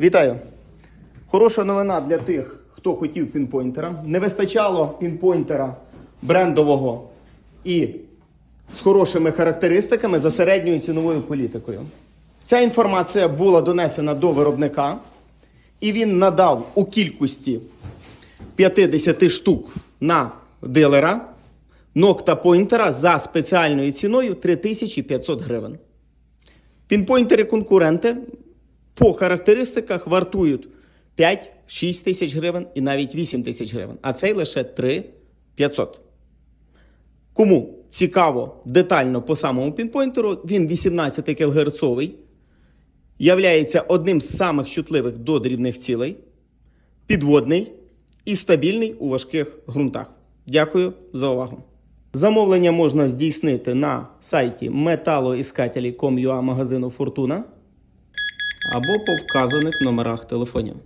Вітаю! Хороша новина для тих, хто хотів пінпойнтера. Не вистачало пінпойнтера брендового і з хорошими характеристиками за середньою ціновою політикою. Ця інформація була донесена до виробника, і він надав у кількості 50 штук на дилера нокта пойнтера за спеціальною ціною 3500 гривень. Пінпойнтери конкуренти по характеристиках вартують 5-6 тисяч гривень і навіть 8 тисяч гривень, а цей лише 3 500. Кому цікаво детально по самому пінпойнтеру, він 18 кГц, являється одним з самих чутливих до дрібних цілей, підводний і стабільний у важких ґрунтах. Дякую за увагу. Замовлення можна здійснити на сайті metaloiskateli.com.ua магазину Фортуна або по вказаних номерах телефонів.